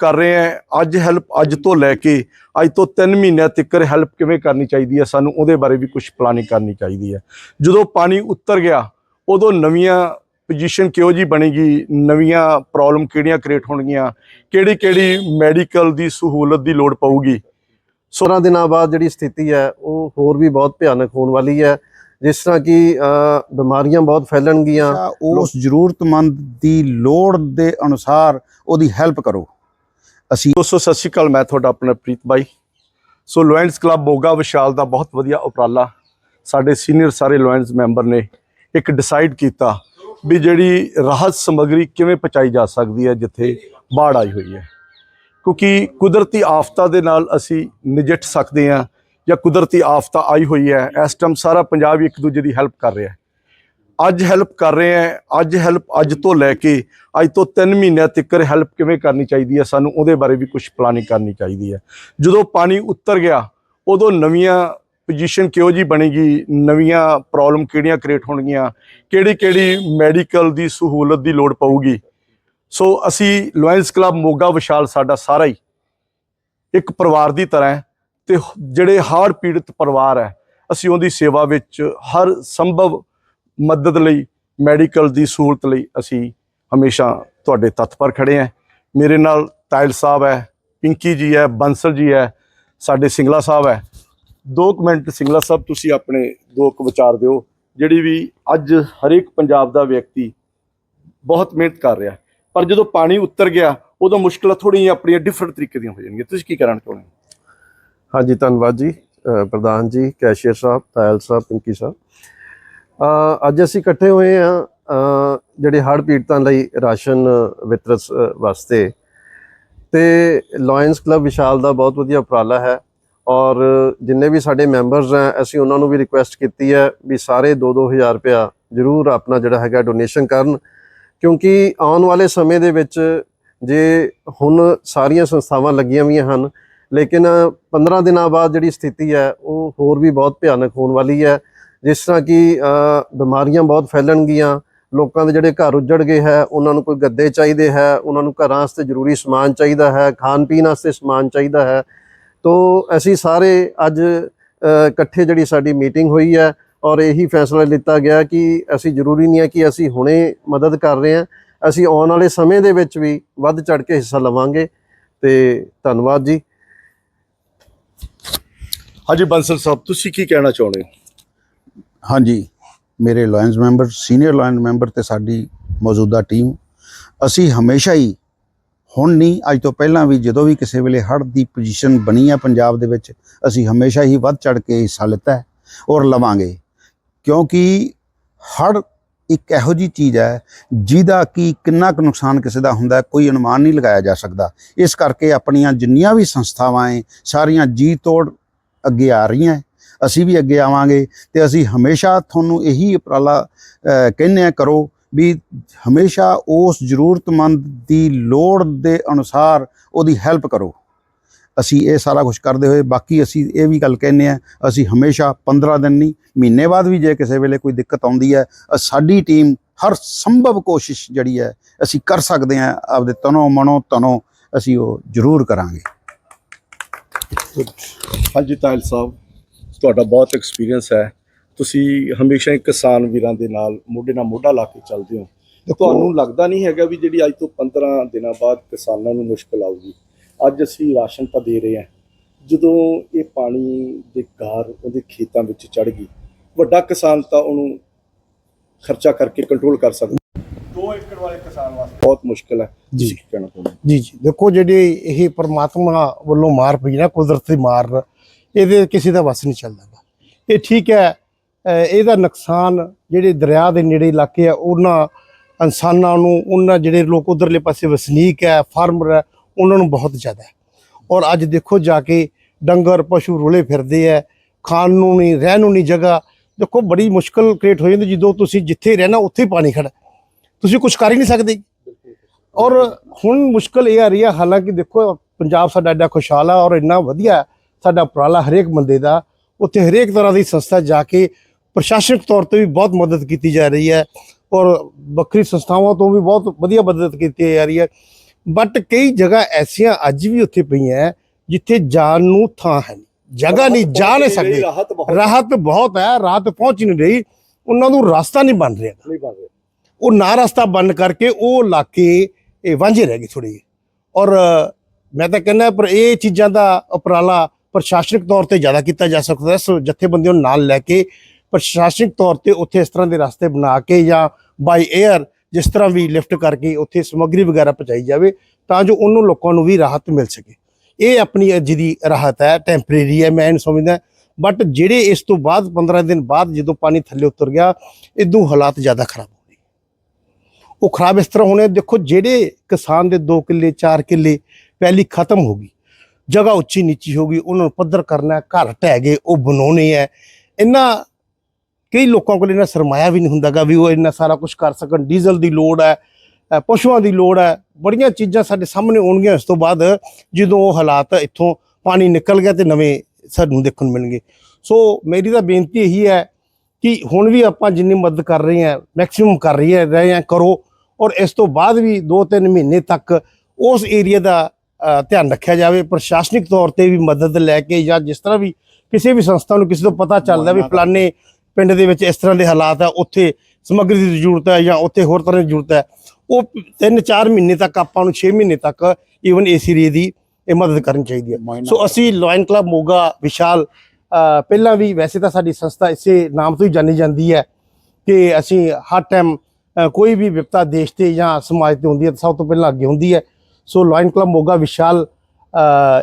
ਕਰ ਰਹੇ ਹਾਂ। ਅੱਜ ਹੈਲਪ ਅੱਜ ਤੋਂ ਲੈ ਕੇ ਅੱਜ ਤੋਂ 3 ਮਹੀਨਿਆਂ ਤੱਕ ਹੈਲਪ ਕਿਵੇਂ ਕਰਨੀ ਚਾਹੀਦੀ ਹੈ? ਸਾਨੂੰ ਉਹਦੇ ਬਾਰੇ ਵੀ ਕੁਝ ਪਲਾਨਿੰਗ ਕਰਨੀ ਚਾਹੀਦੀ ਹੈ। ਜਦੋਂ ਪਾਣੀ ਉੱਤਰ ਗਿਆ, ਉਦੋਂ ਨਵੀਆਂ ਪੋਜੀਸ਼ਨ ਕਿਹੋ ਜੀ ਬਣੇਗੀ? ਨਵੀਆਂ ਪ੍ਰੋਬਲਮ ਕਿਹੜੀਆਂ ਕ੍ਰੀਏਟ ਹੋਣਗੀਆਂ? ਕਿਹੜੀ ਕਿਹੜੀ ਮੈਡੀਕਲ ਦੀ ਸਹੂਲਤ ਦੀ ਲੋੜ ਪਊਗੀ? 16 ਦਿਨਾਂ ਬਾਅਦ ਜਿਹੜੀ ਸਥਿਤੀ ਹੈ, ਉਹ ਹੋਰ ਵੀ ਬਹੁਤ ਭਿਆਨਕ ਹੋਣ ਵਾਲੀ ਹੈ। ਜਿਸ ਤਰ੍ਹਾਂ ਕਿ ਬਿਮਾਰੀਆਂ ਬਹੁਤ ਫੈਲਣਗੀਆਂ। ਉਸ ਜ਼ਰੂਰਤਮੰਦ ਦੀ ਲੋੜ ਦੇ ਅਨੁਸਾਰ ਉਹਦੀ ਹੈਲਪ ਕਰੋ। ਅਸੀਂ ਦੋਸਤੋ, ਸਤਿ ਸ਼੍ਰੀ ਅਕਾਲ। ਮੈਂ ਤੁਹਾਡਾ ਆਪਣਾ ਪ੍ਰੀਤ ਬਾਈ। ਸੋ ਲੋਇੰਸ ਕਲੱਬ ਬੋਗਾ ਵਿਸ਼ਾਲ ਦਾ ਬਹੁਤ ਵਧੀਆ ਉਪਰਾਲਾ ਸਾਡੇ ਸੀਨੀਅਰ ਸਾਰੇ ਲੋਇੰਸ ਮੈਂਬਰ ਨੇ ਇੱਕ ਡਿਸਾਈਡ ਕੀਤਾ ਵੀ ਜਿਹੜੀ ਰਾਹਤ ਸਮੱਗਰੀ ਕਿਵੇਂ ਪਹੁੰਚਾਈ ਜਾ ਸਕਦੀ ਹੈ, ਜਿੱਥੇ ਬਾੜ ਆਈ ਹੋਈ ਹੈ। ਕਿਉਂਕਿ ਕੁਦਰਤੀ ਆਫ਼ਤਾ ਦੇ ਨਾਲ ਅਸੀਂ ਨਜਿੱਠ ਸਕਦੇ ਹਾਂ ਜਾਂ ਕੁਦਰਤੀ ਆਫ਼ਤਾ ਆਈ ਹੋਈ ਹੈ। ਇਸ ਟਾਈਮ ਸਾਰਾ ਪੰਜਾਬ ਹੀ ਇੱਕ ਦੂਜੇ ਦੀ ਹੈਲਪ ਕਰ ਰਿਹਾ ਹੈ। ਅੱਜ ਹੈਲਪ ਕਰ ਰਹੇ ਹਾਂ, ਅੱਜ ਹੈਲਪ ਅੱਜ ਤੋਂ ਲੈ ਕੇ ਅੱਜ ਤੋਂ 3 ਮਹੀਨਿਆਂ ਤੱਕ ਹੈਲਪ ਕਿਵੇਂ ਕਰਨੀ ਚਾਹੀਦੀ ਹੈ, ਸਾਨੂੰ ਉਹਦੇ ਬਾਰੇ ਵੀ ਕੁਝ ਪਲਾਨਿੰਗ ਕਰਨੀ ਚਾਹੀਦੀ ਹੈ। ਜਦੋਂ ਪਾਣੀ ਉੱਤਰ ਗਿਆ, ਉਦੋਂ ਨਵੀਆਂ ਪੋਜੀਸ਼ਨ ਕਿਹੋ ਜੀ ਬਣੇਗੀ, ਨਵੀਆਂ ਪ੍ਰੋਬਲਮ ਕਿਹੜੀਆਂ ਕ੍ਰੀਏਟ ਹੋਣਗੀਆਂ ਕਿਹੜੀ ਕਿਹੜੀ ਮੈਡੀਕਲ ਦੀ ਸਹੂਲਤ ਦੀ ਲੋੜ ਪਊਗੀ। ਸੋ ਅਸੀਂ ਲੋਇੰਸ ਕਲੱਬ ਮੋਗਾ ਵਿਸ਼ਾਲ ਸਾਡਾ ਸਾਰਾ ਹੀ ਇੱਕ ਪਰਿਵਾਰ ਦੀ ਤਰ੍ਹਾਂ ਹੈ ਤੇ ਜਿਹੜੇ ਹਾਰਟ ਪੀੜਤ ਪਰਿਵਾਰ ਹੈ, ਅਸੀਂ ਉਹਦੀ ਸੇਵਾ ਵਿੱਚ ਹਰ ਸੰਭਵ ਮਦਦ ਲਈ, ਮੈਡੀਕਲ ਦੀ ਸਹੂਲਤ ਲਈ ਅਸੀਂ ਹਮੇਸ਼ਾ ਤੁਹਾਡੇ ਤਤਪਰ ਖੜੇ ਹਾਂ। ਮੇਰੇ ਨਾਲ ਤਾਇਲ ਸਾਹਿਬ ਹੈ, ਪਿੰਕੀ ਜੀ ਹੈ, ਬੰਸਲ ਜੀ ਹੈ, ਸਾਡੇ ਸਿੰਗਲਾ ਸਾਹਿਬ ਹੈ। ਦੋ ਕੁ ਮਿੰਟ ਸਿੰਗਲਾ ਸਾਹਿਬ, ਤੁਸੀਂ ਆਪਣੇ ਦੋ ਕੁ ਵਿਚਾਰ ਦਿਓ, ਜਿਹੜੀ ਵੀ ਅੱਜ ਹਰੇਕ ਪੰਜਾਬ ਦਾ ਵਿਅਕਤੀ ਬਹੁਤ ਮਿਹਨਤ ਕਰ ਰਿਹਾ। ਪਰ ਜਦੋਂ ਪਾਣੀ ਉੱਤਰ ਗਿਆ, ਉਦੋਂ ਮੁਸ਼ਕਲਾਂ ਥੋੜ੍ਹੀਆਂ ਆਪਣੀਆਂ ਡਿਫਰੈਂਟ ਤਰੀਕੇ ਦੀਆਂ ਹੋ ਜਾਣਗੀਆਂ। ਤੁਸੀਂ ਕੀ ਕਰਨਾ ਚਾਹੁੰਦੇ ਹੋ? ਹਾਂਜੀ, ਧੰਨਵਾਦ ਜੀ ਪ੍ਰਧਾਨ ਜੀ, ਕੈਸ਼ੀਅਰ ਸਾਹਿਬ, ਤਾਇਲ ਸਾਹਿਬ, ਪਿੰਕੀ ਸਾਹਿਬ। ਅੱਜ ਅਸੀਂ ਇਕੱਠੇ ਹੋਏ ਆ ਜਿਹੜੇ ਹੜ੍ਹ ਪੀੜਤਾਂ ਲਈ ਰਾਸ਼ਨ ਵਿਤਰਨ ਸ- ਵਾਸਤੇ। ਤੇ ਲਾਇਨਸ ਕਲੱਬ ਵਿਸ਼ਾਲ ਦਾ ਬਹੁਤ ਵਧੀਆ ਉਪਰਾਲਾ ਹੈ ਔਰ ਜਿੰਨੇ ਵੀ ਸਾਡੇ ਮੈਂਬਰਸ ਹੈ, ਅਸੀਂ ਉਹਨਾਂ ਨੂੰ ਵੀ ਰਿਕੁਐਸਟ ਕੀਤੀ ਹੈ ਵੀ ਸਾਰੇ 2-2000 ਰੁਪਇਆ ਜ਼ਰੂਰ ਆਪਣਾ ਜਿਹੜਾ ਹੈਗਾ ਡੋਨੇਸ਼ਨ ਕਰਨ। ਕਿਉਂਕਿ ਆਉਣ ਵਾਲੇ ਸਮੇਂ ਦੇ ਵਿੱਚ ਜੇ ਹੁਣ ਸਾਰੀਆਂ ਸੰਸਥਾਵਾਂ ਲੱਗੀਆਂ ਹੋਈਆਂ ਹਨ, ਲੇਕਿਨ 15 ਦਿਨਾਂ ਬਾਅਦ ਜਿਹੜੀ ਸਥਿਤੀ ਹੈ, ਉਹ ਹੋਰ ਵੀ ਬਹੁਤ ਭਿਆਨਕ ਹੋਣ ਵਾਲੀ ਹੈ। ਜਿਸ ਤਰ੍ਹਾਂ ਕਿ ਬਿਮਾਰੀਆਂ ਬਹੁਤ ਫੈਲਣਗੀਆਂ, ਲੋਕਾਂ ਦੇ ਜਿਹੜੇ ਘਰ ਉੱਜੜ ਗਏ ਹੈ, ਉਹਨਾਂ ਨੂੰ ਕੋਈ ਗੱਦੇ ਚਾਹੀਦੇ ਹੈ, ਉਹਨਾਂ ਨੂੰ ਘਰਾਂ ਵਾਸਤੇ ਜ਼ਰੂਰੀ ਸਮਾਨ ਚਾਹੀਦਾ ਹੈ ਖਾਣ ਪੀਣ ਵਾਸਤੇ ਸਮਾਨ ਚਾਹੀਦਾ ਹੈ। ਤੋ, ਅਸੀਂ ਸਾਰੇ ਅੱਜ ਇਕੱਠੇ ਜਿਹੜੀ ਸਾਡੀ ਮੀਟਿੰਗ ਹੋਈ ਹੈ ਔਰ ਇਹੀ ਫੈਸਲਾ ਲਿੱਤਾ ਗਿਆ ਕਿ ਅਸੀਂ ਜ਼ਰੂਰੀ ਨਹੀਂ ਹੈ ਕਿ ਅਸੀਂ ਹੁਣੇ ਮਦਦ ਕਰ ਰਹੇ ਹਾਂ, ਅਸੀਂ ਆਉਣ ਵਾਲੇ ਸਮੇਂ ਦੇ ਵਿੱਚ ਵੀ ਵੱਧ ਚੜ ਕੇ ਹਿੱਸਾ ਲਵਾਂਗੇ। ਤੇ ਧੰਨਵਾਦ ਜੀ। ਹਾਂਜੀ, ਬੰਸਲ ਸਾਹਿਬ, ਤੁਸੀਂ ਕੀ ਕਹਿਣਾ ਚਾਹੁੰਦੇ ਹੋ? ਹਾਂਜੀ, ਮੇਰੇ lions member senior lion member ਤੇ ਸਾਡੀ ਮੌਜੂਦਾ ਟੀਮ ਅਸੀਂ ਹਮੇਸ਼ਾ ਹੀ, ਹੁਣ ਨਹੀਂ, ਅੱਜ ਤੋਂ ਪਹਿਲਾਂ ਵੀ ਜਦੋਂ ਵੀ ਕਿਸੇ ਵੇਲੇ ਹੜ੍ਹ ਦੀ ਪੋਜੀਸ਼ਨ ਬਣੀ ਹੈ ਪੰਜਾਬ ਦੇ ਵਿੱਚ, ਅਸੀਂ ਹਮੇਸ਼ਾ ਹੀ ਵੱਧ ਚੜ ਕੇ ਹਿੱਸਾ ਲਿੱਤਾ ਹੈ ਔਰ ਲਵਾਂਗੇ। ਕਿਉਂਕਿ ਹੜ੍ਹ ਇੱਕ ਇਹੋ ਜੀ ਚੀਜ਼ ਹੈ, ਜਿਹਦਾ ਕਿ ਕਿੰਨਾ ਕੁ ਨੁਕਸਾਨ ਕਿਸੇ ਦਾ ਹੁੰਦਾ ਕੋਈ ਅਨੁਮਾਨ ਨਹੀਂ ਲਗਾਇਆ ਜਾ ਸਕਦਾ। ਇਸ ਕਰਕੇ ਆਪਣੀਆਂ ਜਿੰਨੀਆਂ ਵੀ ਸੰਸਥਾਵਾਂ ਹੈ, ਸਾਰੀਆਂ ਜੀ ਤੋੜ ਅੱਗੇ ਆ ਰਹੀਆਂ ਅਸੀਂ ਵੀ ਅੱਗੇ ਆਵਾਂਗੇ ਤੇ ਅਸੀਂ ਹਮੇਸ਼ਾ ਤੁਹਾਨੂੰ ਇਹੀ ਉਪਰਾਲਾ ਅਹ, ਕਹਿੰਦੇ ਆ ਕਰੋ ਵੀ ਹਮੇਸ਼ਾ ਉਸ ਜ਼ਰੂਰਤਮੰਦ ਦੀ ਲੋੜ ਦੇ ਅਨੁਸਾਰ ਉਹਦੀ ਹੈਲਪ ਕਰੋ। ਅਸੀਂ ਇਹ ਸਾਰਾ ਕੁਝ ਕਰਦੇ ਹੋਏ ਬਾਕੀ ਅਸੀਂ ਇਹ ਵੀ ਗੱਲ ਕਹਿੰਦੇ ਆ ਅਸੀਂ ਹਮੇਸ਼ਾ 15 ਦਿਨ ਨਹੀਂ ਮਹੀਨੇ ਬਾਅਦ ਵੀ ਜੇ ਕਿਸੇ ਵੇਲੇ ਕੋਈ ਦਿੱਕਤ ਆਉਂਦੀ ਹੈ ਸਾਡੀ ਟੀਮ ਹਰ ਸੰਭਵ ਕੋਸ਼ਿਸ਼ ਜਿਹੜੀ ਹੈ ਅਸੀਂ ਕਰ ਸਕਦੇ ਹਾਂ ਆਪਦੇ ਤਨੋਂ ਮਨੋਂ ਤਨੋਂ ਅਸੀਂ ਉਹ ਜ਼ਰੂਰ ਕਰਾਂਗੇ। ਹਾਂਜੀ ਤਾਇਲ ਸਾਹਿਬ। ਤੁਹਾਡਾ ਬਹੁਤ ਐਕਸਪੀਰੀਅੰਸ ਹੈ। ਤੁਸੀਂ ਹਮੇਸ਼ਾ ਹੀ ਕਿਸਾਨ ਵੀਰਾਂ ਦੇ ਨਾਲ ਮੋਢੇ ਨਾਲ ਮੋਢਾ ਲਾ ਕੇ ਚੱਲਦੇ ਹੋ। ਤੁਹਾਨੂੰ ਲੱਗਦਾ ਨਹੀਂ ਹੈਗਾ ਵੀ ਜਿਹੜੀ ਅੱਜ ਤੋਂ 15 ਦਿਨਾਂ ਬਾਅਦ ਕਿਸਾਨਾਂ ਨੂੰ ਮੁਸ਼ਕਲ ਆਊਗੀ। ਅੱਜ ਅਸੀਂ ਰਾਸ਼ਨ ਤਾਂ ਦੇ ਰਹੇ ਹਾਂ। ਜਦੋਂ ਇਹ ਪਾਣੀ ਦੇ ਗਾਰ ਉਹਦੇ ਖੇਤਾਂ ਵਿੱਚ ਚੜ ਗਈ ਵੱਡਾ ਕਿਸਾਨ ਤਾਂ ਉਹਨੂੰ ਖਰਚਾ ਕਰਕੇ ਕੰਟਰੋਲ ਕਰ ਸਕਦਾ। 2 ਏਕੜ ਵਾਲੇ ਕਿਸਾਨ ਵਾਸਤੇ ਬਹੁਤ ਮੁਸ਼ਕਲ ਹੈ। ਕੀ ਕਹਿਣਾ ਚਾਹੁੰਦੇ ਹੋ? ਜੀ ਜੀ। ਦੇਖੋ ਜਿਹੜੀ ਇਹ ਪਰਮਾਤਮਾ ਵੱਲੋਂ ਮਾਰ ਪਈ ਨਾ ਕੁਦਰਤੀ ਮਾਰ ਇਹਦੇ ਕਿਸੇ ਦਾ ਵਸ ਨਹੀਂ ਚੱਲਦਾ। ਗਾ। ਇਹ ਠੀਕ ਹੈ ਇਹਦਾ ਨੁਕਸਾਨ ਜਿਹੜੇ ਦਰਿਆ ਦੇ ਨੇੜੇ ਇਲਾਕੇ ਆ, ਉਹਨਾਂ ਇਨਸਾਨਾਂ ਨੂੰ, ਉਹਨਾਂ ਜਿਹੜੇ ਲੋਕ ਉਧਰਲੇ ਪਾਸੇ ਵਸਨੀਕ ਹੈ, ਫਾਰਮਰ ਹੈ, ਉਹਨਾਂ ਨੂੰ ਬਹੁਤ ਜ਼ਿਆਦਾ ਹੈ। ਔਰ ਅੱਜ ਦੇਖੋ ਜਾ ਕੇ ਡੰਗਰ, ਪਸ਼ੂ ਰੁਲੇ ਫਿਰਦੇ ਹੈ, ਖਾਣ ਨੂੰ ਨਹੀਂ, ਰਹਿਣ ਨੂੰ ਨਹੀਂ ਜਗ੍ਹਾ। ਦੇਖੋ ਬੜੀ ਮੁਸ਼ਕਲ ਕ੍ਰੀਏਟ ਹੋ ਜਾਂਦੀ, ਜਦੋਂ ਤੁਸੀਂ ਜਿੱਥੇ ਰਹਿਣਾ, ਉੱਥੇ ਹੀ ਪਾਣੀ ਖੜਾ ਤੁਸੀਂ ਕੁਝ ਕਰ ਹੀ ਨਹੀਂ ਸਕਦੇ। ਔਰ ਹੁਣ ਮੁਸ਼ਕਲ ਇਹ ਆ ਰਹੀ ਹੈ, ਹਾਲਾਂਕਿ ਦੇਖੋ ਪੰਜਾਬ ਸਾਡਾ ਐਡਾ ਖੁਸ਼ਹਾਲ ਆ ਔਰ ਇੰਨਾ ਵਧੀਆ ਸਾਡਾ ਉਪਰਾਲਾ ਹਰੇਕ ਬੰਦੇ ਦਾ ਉੱਥੇ ਹਰੇਕ ਤਰ੍ਹਾਂ ਦੀ ਸੰਸਥਾ ਜਾ ਕੇ ਪ੍ਰਸ਼ਾਸਨਿਕ ਤੌਰ ਤੇ ਵੀ ਬਹੁਤ ਮਦਦ ਕੀਤੀ ਜਾ ਰਹੀ ਹੈ ਔਰ ਵੱਖਰੀ ਸੰਸਥਾਵਾਂ ਤੋਂ ਵੀ ਬਹੁਤ ਵਧੀਆ ਮਦਦ ਕੀਤੀ ਜਾ ਰਹੀ ਹੈ। ਬਟ ਕਈ ਜਗ੍ਹਾ ਐਸੀਆਂ ਅੱਜ ਵੀ ਉੱਥੇ ਪਈਆਂ ਜਿੱਥੇ ਜਾਣ ਨੂੰ ਥਾਂ ਹੈ ਨਹੀਂ। ਜਗ੍ਹਾ ਨਹੀਂ ਜਾ ਨਹੀਂ ਸਕਦੇ। ਰਾਹਤ ਬਹੁਤ ਹੈ। ਰਾਹਤ ਪਹੁੰਚ ਨਹੀਂ ਰਹੀ ਉਹਨਾਂ ਨੂੰ ਰਸਤਾ ਨਹੀਂ ਬਣ ਰਿਹਾ। ਉਹ ਨਾ ਰਸਤਾ ਬੰਦ ਕਰਕੇ ਉਹ ਇਲਾਕੇ ਇਹ ਵਾਂਝੇ ਰਹਿ ਗਏ ਥੋੜੇ ਔਰ ਮੈਂ ਤਾਂ ਕਹਿੰਦਾ ਪਰ ਇਹ ਚੀਜ਼ਾਂ ਦਾ ਉਪਰਾਲਾ ਪ੍ਰਸ਼ਾਸਨਿਕ ਤੌਰ ਤੇ ਜ਼ਿਆਦਾ ਕੀਤਾ ਜਾ ਸਕਦਾ ਹੈ ਸੋ ਜਥੇਬੰਦੀਆਂ ਨੂੰ ਨਾਲ ਲੈ ਕੇ ਪ੍ਰਸ਼ਾਸਨਿਕ ਤੌਰ ਤੇ ਉੱਥੇ ਇਸ ਤਰ੍ਹਾਂ ਦੇ ਰਸਤੇ ਬਣਾ ਕੇ ਜਾਂ ਬਾਈ 에ਅਰ ਜਿਸ ਤਰ੍ਹਾਂ ਵੀ ਲਿਫਟ ਕਰਕੇ ਉੱਥੇ ਸਮੱਗਰੀ ਵਗੈਰਾ ਪਹੁੰਚਾਈ ਜਾਵੇ ਤਾਂ ਜੋ ਉਹਨੂੰ ਲੋਕਾਂ ਨੂੰ ਵੀ ਰਾਹਤ ਮਿਲ ਸਕੇ। ਇਹ ਆਪਣੀ ਅੱਜ ਦੀ ਰਾਹਤ ਹੈ ਟੈਂਪਰੇਰੀ ਹੈ, ਮੈਂ ਇਹਨੂੰ ਸਮਝਦਾ ਬਟ ਜਿਹੜੇ ਇਸ ਤੋਂ ਬਾਅਦ 15 ਦਿਨ ਬਾਅਦ ਜਦੋਂ ਪਾਣੀ ਥੱਲੇ ਉਤਰ ਗਿਆ, ਇਦੋਂ ਹਾਲਾਤ ਜ਼ਿਆਦਾ ਖਰਾਬ ਹੋ ਗਏ ਉਹ ਖਰਾਬ ਇਸ ਤਰ੍ਹਾਂ ਹੋਣੇ, ਦੇਖੋ ਜਿਹੜੇ ਕਿਸਾਨ ਦੇ 2 ਕਿੱਲੇ 4 ਕਿੱਲੇ ਪਹਿਲੀ ਖਤਮ ਹੋ ਗਈ। ਜਗ੍ਹਾ ਉੱਚੀ ਨੀਚੀ ਹੋ ਗਈ, ਉਹਨਾਂ ਨੂੰ ਪੱਧਰ ਕਰਨਾ ਘਰ ਢਹਿ ਗਏ, ਉਹ ਬਣਾਉਣੇ ਹੈ। ਇੰਨਾ ਕਈ ਲੋਕਾਂ ਕੋਲ ਇਹਨਾਂ ਸਰਮਾਇਆ ਵੀ ਨਹੀਂ ਹੁੰਦਾਗਾ ਵੀ ਉਹ ਇੰਨਾ ਸਾਰਾ ਕੁਝ ਕਰ ਸਕਣ। ਡੀਜ਼ਲ ਦੀ ਲੋੜ ਹੈ ਪਸ਼ੂਆਂ ਦੀ ਲੋੜ ਹੈ। ਬੜੀਆਂ ਚੀਜ਼ਾਂ ਸਾਡੇ ਸਾਹਮਣੇ ਆਉਣਗੀਆਂ ਇਸ ਤੋਂ ਬਾਅਦ, ਜਦੋਂ ਉਹ ਹਾਲਾਤ ਇੱਥੋਂ ਪਾਣੀ ਨਿਕਲ ਗਿਆ ਤੇ ਨਵੇਂ ਸਾਨੂੰ ਦੇਖਣ ਨੂੰ ਮਿਲਣਗੇ। ਸੋ ਮੇਰੀ ਤਾਂ ਬੇਨਤੀ ਇਹੀ ਹੈ ਕਿ ਹੁਣ ਵੀ ਆਪਾਂ ਜਿੰਨੀ ਮਦਦ ਕਰ ਰਹੇ ਹਾਂ ਮੈਕਸਿਮਮ ਕਰ ਰਹੀ ਹੈ, ਰਹੇ ਹਾਂ, ਕਰੋ। ਔਰ ਇਸ ਤੋਂ ਬਾਅਦ ਵੀ 2-3 ਮਹੀਨੇ ਤੱਕ ਉਸ ਏਰੀਆ ਦਾ ਧਿਆਨ ਰੱਖਿਆ ਜਾਵੇ ਪ੍ਰਸ਼ਾਸਨਿਕ ਤੌਰ ਤੇ ਵੀ ਮਦਦ ਲੈ ਕੇ ਜਾਂ ਜਿਸ ਤਰ੍ਹਾਂ ਵੀ ਕਿਸੇ ਵੀ ਸੰਸਥਾ ਨੂੰ ਕਿਸੇ ਤੋਂ ਪਤਾ ਚੱਲਦਾ ਵੀ ਫਲਾਣੇ ਪਿੰਡ ਦੇ ਵਿੱਚ ਇਸ ਤਰ੍ਹਾਂ ਦੇ ਹਾਲਾਤ ਆ ਉੱਥੇ ਸਮੱਗਰੀ ਦੀ ਜ਼ਰੂਰਤ ਹੈ ਜਾਂ ਉੱਥੇ ਹੋਰ ਤਰ੍ਹਾਂ ਦੀ ਜ਼ਰੂਰਤ ਹੈ ਉਹ 3-4 ਮਹੀਨੇ ਤੱਕ ਆਪਾਂ ਨੂੰ 6 ਮਹੀਨੇ ਤੱਕ ਈਵਨ ਇਸ ਏਰੀਏ ਦੀ ਇਹ ਮਦਦ ਕਰਨੀ ਚਾਹੀਦੀ ਹੈ। ਸੋ ਅਸੀਂ ਲਾਇਨ ਕਲੱਬ ਮੋਗਾ ਵਿਸ਼ਾਲ ਪਹਿਲਾਂ ਵੀ ਵੈਸੇ ਤਾਂ ਸਾਡੀ ਸੰਸਥਾ ਇਸੇ ਨਾਮ ਤੋਂ ਹੀ ਜਾਣੀ ਜਾਂਦੀ ਹੈ ਕਿ ਅਸੀਂ ਹਰ ਟਾਈਮ ਕੋਈ ਵੀ ਵਿਪਤਾ ਦੇਸ਼ ਤੇ ਜਾਂ ਸਮਾਜ ਤੇ ਹੁੰਦੀ ਹੈ ਤਾਂ ਸਭ ਤੋਂ ਪਹਿਲਾਂ ਅੱਗੇ ਹੁੰਦੀ ਹੈ। So lion club Moga Vishal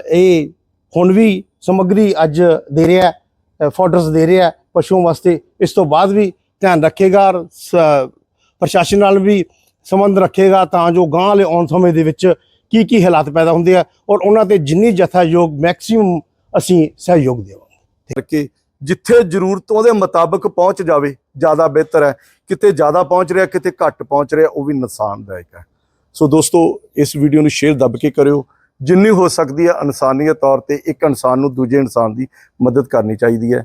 ਇਹ ਹੁਣ ਵੀ ਸਮੱਗਰੀ ਅੱਜ ਦੇ ਰਿਹਾ ਫੋਡਰਸ ਦੇ ਰਿਹਾ ਪਸ਼ੂਆਂ ਵਾਸਤੇ। ਇਸ ਤੋਂ ਬਾਅਦ ਵੀ ਧਿਆਨ ਰੱਖੇਗਾ ਔਰ ਸ- ਪ੍ਰਸ਼ਾਸਨ ਨਾਲ ਵੀ ਸੰਬੰਧ ਰੱਖੇਗਾ ਤਾਂ ਜੋ ਗਾਂ ਵਾਲੇ ਆਉਣ ਸਮੇਂ ਦੇ ਵਿੱਚ ਕੀ ਕੀ ਹਾਲਾਤ ਪੈਦਾ ਹੁੰਦੇ ਆ ਔਰ ਉਹਨਾਂ ਤੇ ਜਿੰਨੀ ਜਥਾਯੋਗ ਮੈਕਸਿਮਮ ਅਸੀਂ ਸਹਿਯੋਗ ਦੇਵਾਂਗੇ। ਕਰਕੇ ਜਿੱਥੇ ਜ਼ਰੂਰਤ ਉਹਦੇ ਮੁਤਾਬਕ ਪਹੁੰਚ ਜਾਵੇ, ਜ਼ਿਆਦਾ ਬਿਹਤਰ ਹੈ। ਕਿਤੇ ਜ਼ਿਆਦਾ ਪਹੁੰਚ ਰਿਹਾ, ਕਿਤੇ ਘੱਟ ਪਹੁੰਚ ਰਿਹਾ, ਉਹ ਵੀ ਨੁਕਸਾਨਦਾਇਕ ਹੈ। ਸੋ ਦੋਸਤੋ, ਇਸ ਵੀਡੀਓ ਨੂੰ ਸ਼ੇਅਰ ਦੱਬ ਕੇ ਕਰਿਓ। ਜਿੰਨੀ ਹੋ ਸਕਦੀ ਹੈ ਇਨਸਾਨੀਅਤ ਤੌਰ ਤੇ ਇੱਕ ਇਨਸਾਨ ਨੂੰ ਦੂਜੇ ਇਨਸਾਨ ਦੀ ਮਦਦ ਕਰਨੀ ਚਾਹੀਦੀ ਹੈ।